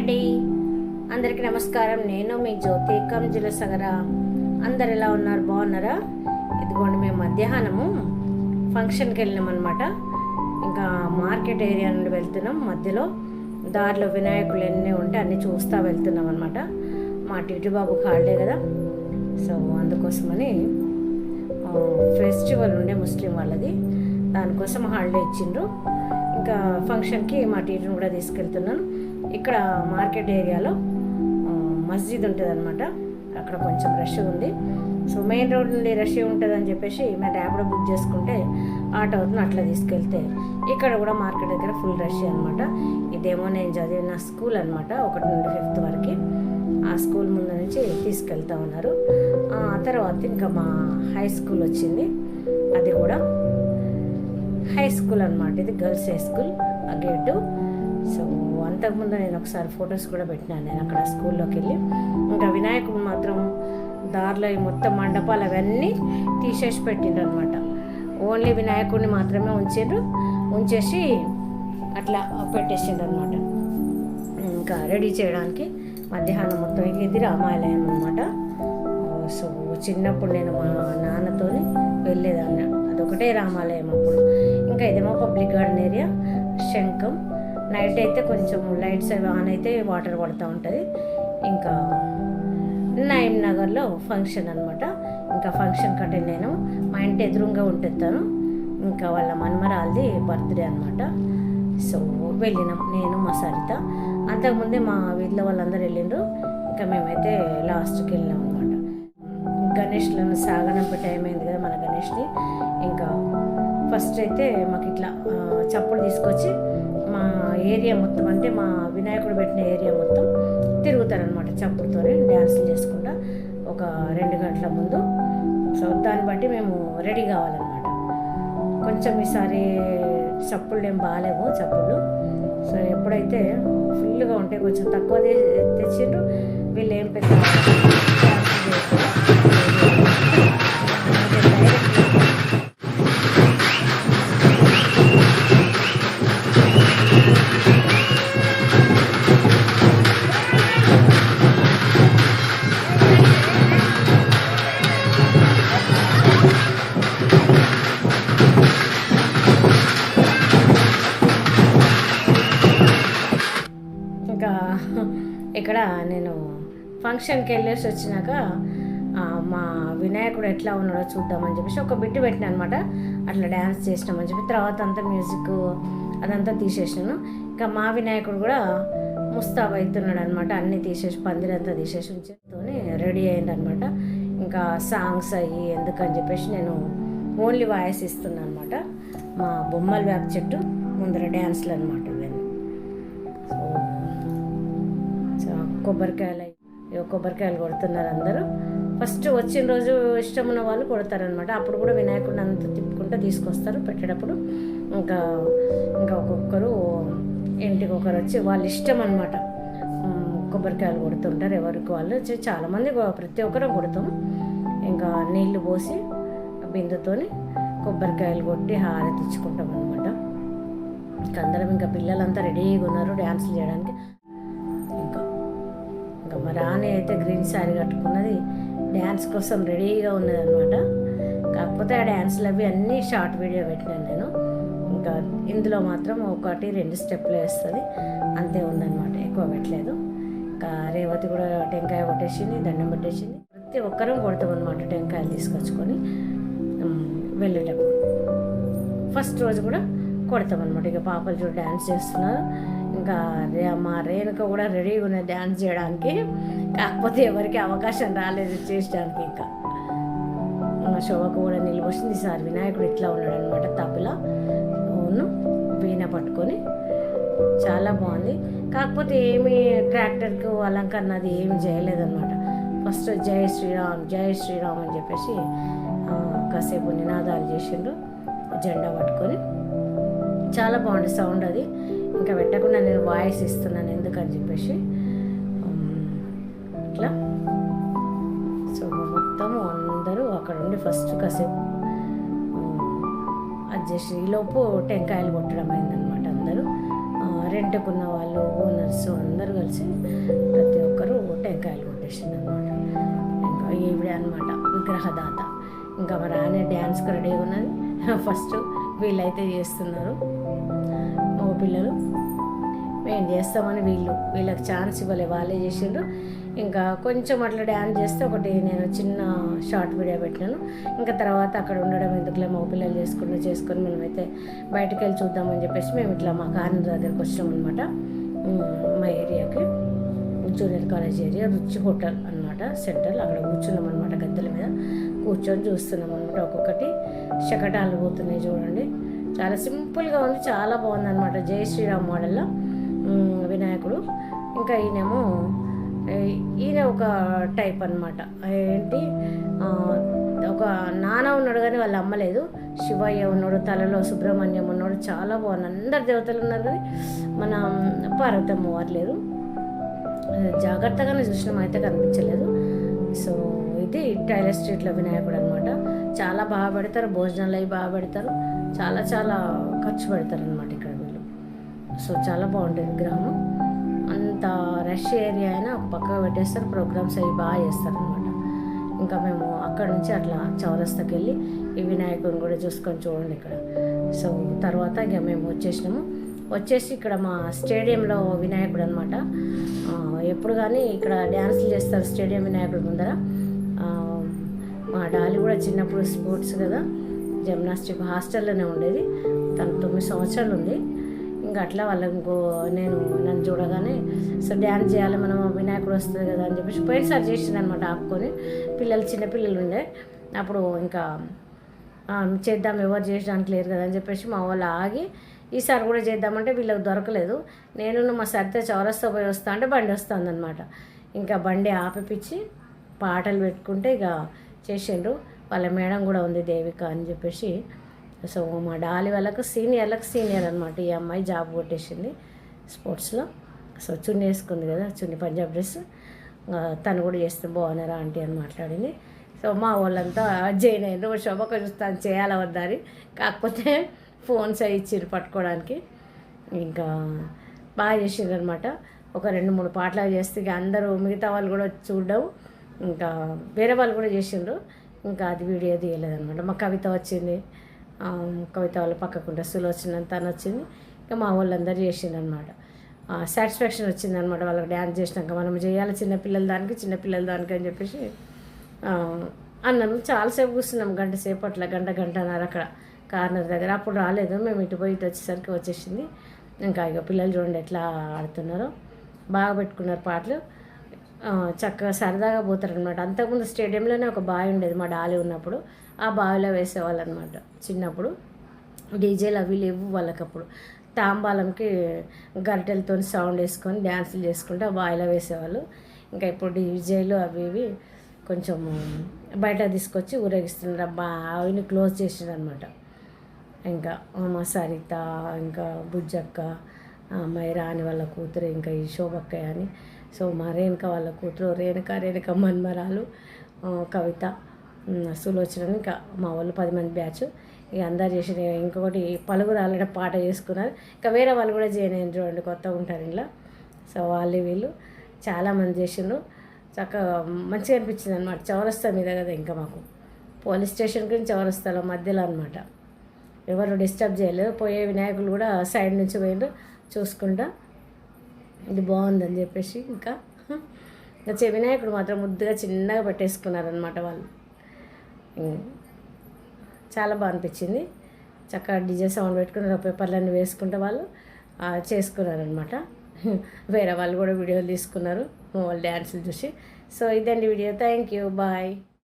అండి అందరికీ నమస్కారం. నేను మీ జ్యోతి కంజుల సగర అందరు ఎలా ఉన్నారు? బాగున్నారా? ఇదిగోండి మేము మధ్యాహ్నము ఫంక్షన్కి వెళ్ళినాం అనమాట ఇంకా మార్కెట్ ఏరియా నుండి వెళ్తున్నాం. మధ్యలో దారిలో వినాయకులు ఎన్ని ఉంటే అన్నీ చూస్తూ వెళ్తున్నాం అనమాట మా టిటి బాబుకి హాలిడే కదా. సో అందుకోసమని ఫెస్టివల్ ఉండే ముస్లిం వాళ్ళది. దానికోసం హాలిడే ఇచ్చిండ్రు. ఇంకా ఫంక్షన్కి మా టీచర్ని కూడా తీసుకెళ్తున్నాను. ఇక్కడ మార్కెట్ ఏరియాలో మస్జిద్ ఉంటుంది అనమాట అక్కడ కొంచెం రష్ ఉంది. సో మెయిన్ రోడ్ నుండి రష్ ఉంటుంది అని చెప్పేసి మేము ర్యాపిడో బుక్ చేసుకుంటే ఆటో అవుతుంది అట్లా తీసుకెళ్తే. ఇక్కడ కూడా మార్కెట్ దగ్గర ఫుల్ రష్ అనమాట ఇదేమో నేను చదివిన స్కూల్ అనమాట ఒకటి నుండి ఫిఫ్త్ వరకు. ఆ స్కూల్ ముందు నుంచి తీసుకెళ్తా ఉన్నారు. ఆ తర్వాత ఇంకా మా హై స్కూల్ వచ్చింది. అది కూడా హై స్కూల్ అనమాట ఇది గర్ల్స్ హై స్కూల్ ఆ గేటు. అంతకుముందు నేను ఒకసారి ఫొటోస్ కూడా పెట్టినాను. నేను అక్కడ స్కూల్లోకి వెళ్ళి. ఇంకా వినాయకుడు మాత్రం దారిలో ఈ మొత్తం మండపాలు అవన్నీ తీసేసి పెట్టిండ్రు అనమాట ఓన్లీ వినాయకుడిని మాత్రమే ఉంచిండ్రు ఉంచేసి అట్లా పెట్టేసిండ్రు అనమాట ఇంకా రెడీ చేయడానికి మధ్యాహ్నం మొత్తం ఇది రామాలయం అనమాట సో చిన్నప్పుడు నేను మా నాన్నతో వెళ్ళేదాన్ని. అదొకటే రామాలయం అప్పుడు. ఇంకా ఇదేమో పబ్లిక్ గార్డెన్ ఏరియా. శంఖం. నైట్ అయితే కొంచెం లైట్స్ అవి ఆన్ అయితే వాటర్ పడుతూ ఉంటుంది. ఇంకా నైమ్ నగర్లో ఫంక్షన్ అనమాట ఇంకా ఫంక్షన్ కంటే నేను. మా ఇంటి ఎదురుగా ఉంటుతాను ఇంకా వాళ్ళ మన్మరాలది బర్త్డే అనమాట సో వెళ్ళినాం నేను మా సరిత. అంతకుముందే మా వీధిలో వాళ్ళందరూ వెళ్ళిండ్రు. ఇంకా మేమైతే లాస్ట్కి వెళ్ళినాం అనమాట గణేష్లను సాగనంపే టైం అయింది కదా మన గణేష్ని ఇంకా ఫస్ట్ అయితే మాకు ఇట్లా చప్పుడు తీసుకొచ్చి ఏరియా మొత్తం అంటే మా వినాయకుడు పెట్టిన ఏరియా మొత్తం తిరుగుతారనమాట చప్పుడుతోనే డ్యాన్సులు చేసుకుంటా ఒక రెండు గంటల ముందు. సో దాన్ని బట్టి మేము రెడీ కావాలన్నమాట. కొంచెం ఈసారి చప్పుళ్ళు ఏం బాగాలేవు చప్పుళ్ళు. సో ఎప్పుడైతే ఫుల్గా ఉంటే కొంచెం తక్కువ తెచ్చిండ్రు వీళ్ళు ఏం పెద్ద ఫంక్షన్కి వెళ్ళేసి వచ్చినాక మా వినాయకుడు ఎట్లా ఉన్నాడో చూద్దామని చెప్పేసి ఒక బిట్టు పెట్టిన అనమాట అట్లా డ్యాన్స్ చేసినామని చెప్పి తర్వాత అంతా మ్యూజిక్ అదంతా తీసేసాను ఇంకా మా వినాయకుడు కూడా ముస్తాబ్ అవుతున్నాడు అనమాట అన్నీ తీసేసి పందిరంతా తీసేసి ఉంచేతోని రెడీ అయింది అనమాట ఇంకా సాంగ్స్ అయ్యి ఎందుకని చెప్పేసి నేను ఓన్లీ వాయిస్ ఇస్తున్నాను అనమాట మా బొమ్మల వేప చెట్టు ముందర డ్యాన్స్లు అనమాట ఇవన్నీ. సో కొబ్బరికాయలు ఇగో కొబ్బరికాయలు కొడుతున్నారు అందరూ. ఫస్ట్ వచ్చిన రోజు ఇష్టం ఉన్న వాళ్ళు కొడతారనమాట అప్పుడు కూడా వినాయకుడిని అంత తిప్పుకుంటూ తీసుకొస్తారు పెట్టేటప్పుడు. ఇంకా ఇంకా ఒక్కొక్కరు ఇంటికి ఒకరు వచ్చి వాళ్ళ ఇష్టం అనమాట కొబ్బరికాయలు కొడుతుంటారు ఎవరికి వాళ్ళు. వచ్చి చాలామంది ప్రతి ఒక్కరు కొడతాం. ఇంకా నీళ్ళు పోసి బిందెతోని కొబ్బరికాయలు కొట్టి హారతి ఇచ్చుకుంటాం అనమాట ఇంకా అందరం ఇంకా పిల్లలంతా రెడీగా ఉన్నారు డ్యాన్సులు చేయడానికి. రానే అయితే గ్రీన్ శారీ కట్టుకున్నది. డ్యాన్స్ కోసం రెడీగా ఉన్నది అనమాట కాకపోతే ఆ డ్యాన్స్లు అవి అన్నీ షార్ట్ వీడియో పెట్టినాను నేను. ఇంకా ఇందులో మాత్రం ఒకటి రెండు స్టెప్లు వేస్తుంది. అంతే ఉందన్నమాట. ఎక్కువ పెట్టలేదు. ఇంకా రేవతి కూడా టెంకాయ కొట్టేసింది దండం పెట్టేసింది. ప్రతి ఒక్కరం కొడతాం అనమాట టెంకాయలు తీసుకొచ్చుకొని. వెళ్ళేటప్పుడు. ఫస్ట్ రోజు కూడా కొడతాం అనమాట ఇక పాపలు చూడ డ్యాన్స్ చేస్తున్నారు. ఇంకా రే మా రేణుక కూడా రెడీగా ఉన్నది డ్యాన్స్ చేయడానికి. కాకపోతే ఎవరికి అవకాశం రాలేదు చేసడానికి ఇంకా. మా శోభకు కూడా నిలబొచ్చింది సార్ వినాయకుడు ఇట్లా ఉన్నాడు అనమాట తబలా. అవును వీణ పట్టుకొని. చాలా బాగుంది. కాకపోతే ఏమి ట్రాక్టర్కు అలంకరణ అది ఏమి చేయలేదన్నమాట. ఫస్ట్ జై శ్రీరామ్ జై శ్రీరామ్ అని చెప్పేసి కాసేపు నినాదాలు చేసిండ్రు. జెండా పట్టుకొని. చాలా బాగుంది సౌండ్ అది. ఇంకా పెట్టకుండా నేను వాయిస్ ఇస్తున్నాను ఎందుకని చెప్పేసి. ఇట్లా. సో మొత్తం అందరూ అక్కడ ఉండి ఫస్ట్ కాసేపు అడ్జస్ట్ ఈలోపు టెంకాయలు కొట్టడం అయిందనమాట అందరూ. రెంట్కున్న వాళ్ళు ఓనర్స్ అందరూ కలిసి ప్రతి ఒక్కరు టెంకాయలు కొట్టేసింది అనమాట ఇంకా ఈవిడే అనమాట విగ్రహదాత. ఇంకా మరి ఆనే డ్యాన్స్కి రెడీ ఉన్నది. ఫస్ట్ వీళ్ళైతే చేస్తున్నారు. పిల్లలు. మేము చేస్తామని వీళ్ళు వీళ్ళకి ఛాన్స్ ఇవ్వలే వాళ్ళే చేసిండ్రు. ఇంకా కొంచెం అట్లా డ్యాన్స్ చేస్తే ఒకటి నేను చిన్న షార్ట్ వీడియో పెట్టినాను. ఇంకా తర్వాత అక్కడ ఉండడం ఎందుకులే మా పిల్లలు చేసుకుంటూ చేసుకొని మనమైతే బయటకు వెళ్ళి చూద్దామని చెప్పేసి మేము ఇట్లా మా కార్నర్ దగ్గరకు వచ్చాం అనమాట మా ఏరియాకి junior college area Ruchi hotel అనమాట సెంటర్. అక్కడ కూర్చున్నాం అనమాట గద్దెల మీద. కూర్చొని చూస్తున్నాం అనమాట ఒక్కొక్కటి. శకటాలు పోతున్నాయి చూడండి. చాలా సింపుల్గా ఉంది. చాలా బాగుంది అనమాట జై శ్రీరామ్ మోడల్లో. వినాయకుడు. ఇంకా ఈయనేమో ఈయన ఒక టైప్ అనమాట ఏంటి? ఒక నాన్న ఉన్నాడు కానీ వాళ్ళు అమ్మలేదు శివయ్య ఉన్నాడు తలలో సుబ్రహ్మణ్యం ఉన్నాడు. చాలా బాగుంది. అందరు దేవతలు ఉన్నారు కానీ మన పార్వతమ్మ వారు లేరు. జాగ్రత్తగానే చూసినాం అయితే కనిపించలేదు. సో ఇది టైలర్ స్ట్రీట్లో వినాయకుడు అనమాట చాలా బాగా పెడతారు భోజనాలు అవి బాగా పెడతారు. చాలా చాలా ఖర్చు పెడతారు అనమాట ఇక్కడ వీళ్ళు. సో చాలా బాగుంటుంది గ్రామం. అంత రష్ ఏరియా అయినా ఒక పక్కగా పెట్టేస్తారు ప్రోగ్రామ్స్ అవి బాగా చేస్తారు అనమాట ఇంకా మేము అక్కడ నుంచి అట్లా చౌరస్తాకి వెళ్ళి ఈ వినాయకుడిని కూడా చూసుకొని చూడండి ఇక్కడ. సో తర్వాత ఇక మేము వచ్చేసినాము. వచ్చేసి ఇక్కడ మా స్టేడియంలో వినాయకుడు అనమాట ఎప్పుడు కానీ ఇక్కడ డ్యాన్సులు చేస్తారు స్టేడియం వినాయకుడి ముందర. మా డాలి కూడా చిన్నప్పుడు స్పోర్ట్స్ కదా జిమ్నాస్టిక్ హాస్టల్లోనే ఉండేది. తను తొమ్మిది సంవత్సరాలు ఉంది. ఇంకా అట్లా వాళ్ళకి ఇంకో నేను నన్ను చూడగానే సో డ్యాన్స్ చేయాలి మనం వినాయకుడు వస్తుంది కదా అని చెప్పేసి పోయినసారి చేసింది అనమాట ఆపుకొని. పిల్లలు చిన్నపిల్లలు ఉండే. అప్పుడు ఇంకా చేద్దాం ఎవరు చేసడానికి లేరు కదా అని చెప్పేసి మా వాళ్ళు ఆగి ఈసారి కూడా చేద్దామంటే వీళ్ళకి దొరకలేదు. నేను మా సరితే చౌరస్తా పోయి వస్తా అంటే బండి వస్తుందన్నమాట ఇంకా బండి ఆపిపించి పాటలు పెట్టుకుంటే ఇక చేసిండ్రు. వాళ్ళ మేడం కూడా ఉంది దేవిక అని చెప్పేసి. సో మా డాలి వాళ్ళకు సీనియర్లకు సీనియర్ అనమాట ఈ అమ్మాయి జాబ్ కొట్టేసింది స్పోర్ట్స్లో. సో చున్నీ వేసుకుంది కదా చున్నీ పంజాబ్ డ్రెస్. తను కూడా చేస్తే బాగున్నారా ఆంటీ అని మాట్లాడింది. సో మా వాళ్ళంతా జైన్ అయ్యారు శోభక చూస్తాను చేయాలా వద్దా అని. కాకపోతే ఫోన్స్ అవి ఇచ్చిర్రు పట్టుకోవడానికి. ఇంకా బాగా చేసిండ్రు అనమాట ఒక రెండు మూడు పాటలు చేస్తే ఇక అందరూ మిగతా వాళ్ళు కూడా చూడడం. ఇంకా వేరే వాళ్ళు కూడా చేసిండ్రు. ఇంకా అది వీడియో తీయలేదన్నమాట. మా కవిత వచ్చింది. కవిత వాళ్ళ పక్కకుండా సులోచన తను వచ్చింది ఇంకా మా వాళ్ళందరూ చేసిండనమాట సాటిస్ఫాక్షన్ వచ్చిందనమాట వాళ్ళకి డ్యాన్స్ చేసినాక మనం చేయాలి చిన్నపిల్లల దానికి చిన్నపిల్లల దానికి అని చెప్పేసి అన్నాను చాలాసేపు కూర్చున్నాం. గంట సేపు అట్లా గంట గంటన్నర అక్కడ కార్నర్ దగ్గర. అప్పుడు రాలేదు. మేము ఇటు పోయి ఇటు వచ్చేసరికి వచ్చేసింది. ఇంకా ఇక పిల్లలు చూడండి ఎట్లా ఆడుతున్నారో. బాగా పెట్టుకున్నారు పాటలు. చక్కగా సరదాగా పోతారు అనమాట అంతకుముందు స్టేడియంలోనే ఒక బావి ఉండేది మా డాలి ఉన్నప్పుడు. ఆ బావిలో వేసేవాళ్ళు అనమాట చిన్నప్పుడు డీజేలు అవి లేవు వాళ్ళకప్పుడు. తాంబాలంకి గరిటెలతో సౌండ్ వేసుకొని డ్యాన్సులు చేసుకుంటూ బావిలో వేసేవాళ్ళు. ఇంకా ఇప్పుడు డీజేలు అవి ఇవి కొంచెం బయట తీసుకొచ్చి ఊరేగిస్తున్నారు. ఆ బావిని క్లోజ్ చేసిండ్రు అనమాట ఇంకా మా సరిత ఇంకా బుజ్జక్క మై అమ్మాయి రాని వాళ్ళ కూతురు ఇంకా ఈ శోభక్కయ్య అని సో మా రేణుక వాళ్ళ కూతురు రేణుక రేణుక మన్మరాలు కవిత సులోచన ఇంకా మా వాళ్ళు పది మంది బ్యాచ్. ఇక అందరు చేసిన ఇంకొకటి పలుగురు ఆల్రెడీ పాట చేసుకున్నారు. ఇంకా వేరే వాళ్ళు కూడా చేయలేరు చూడండి కొత్తగా ఉంటారు ఇంట్లో. సో వాళ్ళు వీళ్ళు చాలామంది చేసిండ్రు. చక్కగా మంచిగా అనిపించింది అనమాట చౌరస్తా మీద కదా ఇంకా మాకు. పోలీస్ స్టేషన్ గురించి చౌరస్తాలో మధ్యలో అనమాట ఎవరు డిస్టర్బ్ చేయలేదు. పోయే వినాయకులు కూడా సైడ్ నుంచి పోయిండ్రు. చూసుకుంటా. ఇది బాగుందని చెప్పేసి ఇంకా ఇంకా చే- వినాయకుడు మాత్రం ముద్దుగా చిన్నగా పెట్టేసుకున్నారనమాట వాళ్ళు. చాలా బాగా అనిపించింది. చక్కగా డీజే సౌండ్ పెట్టుకుని పేపర్లన్నీ వేసుకుంటే వాళ్ళు చేసుకున్నారనమాట వేరే వాళ్ళు కూడా వీడియోలు తీసుకున్నారు వాళ్ళు డ్యాన్సులు చూసి. సో ఇదండి వీడియో. Thank you. బాయ్.